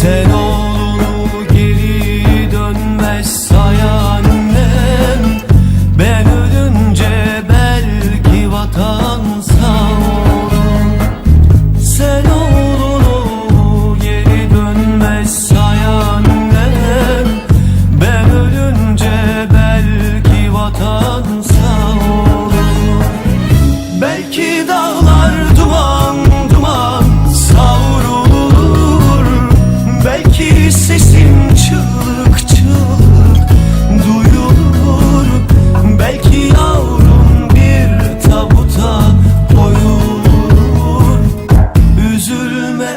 Sen ol oh,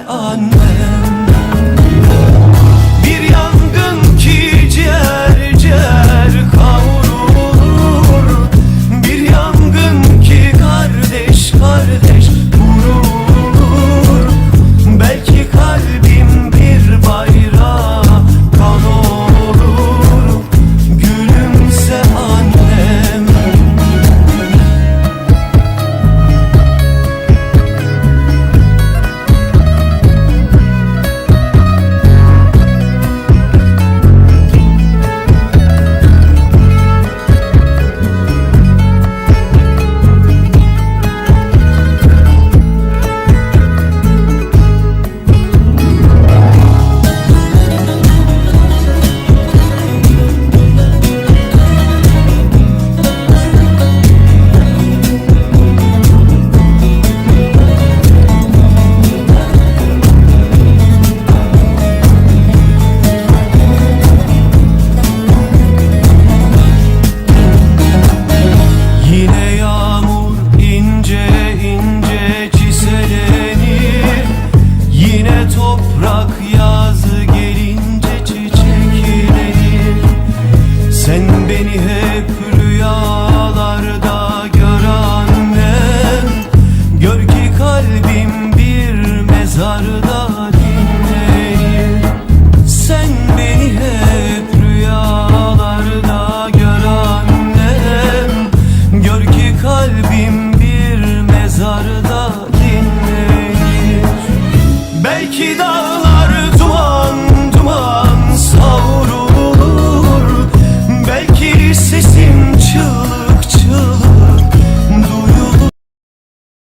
an kalbim bir mezarda değil.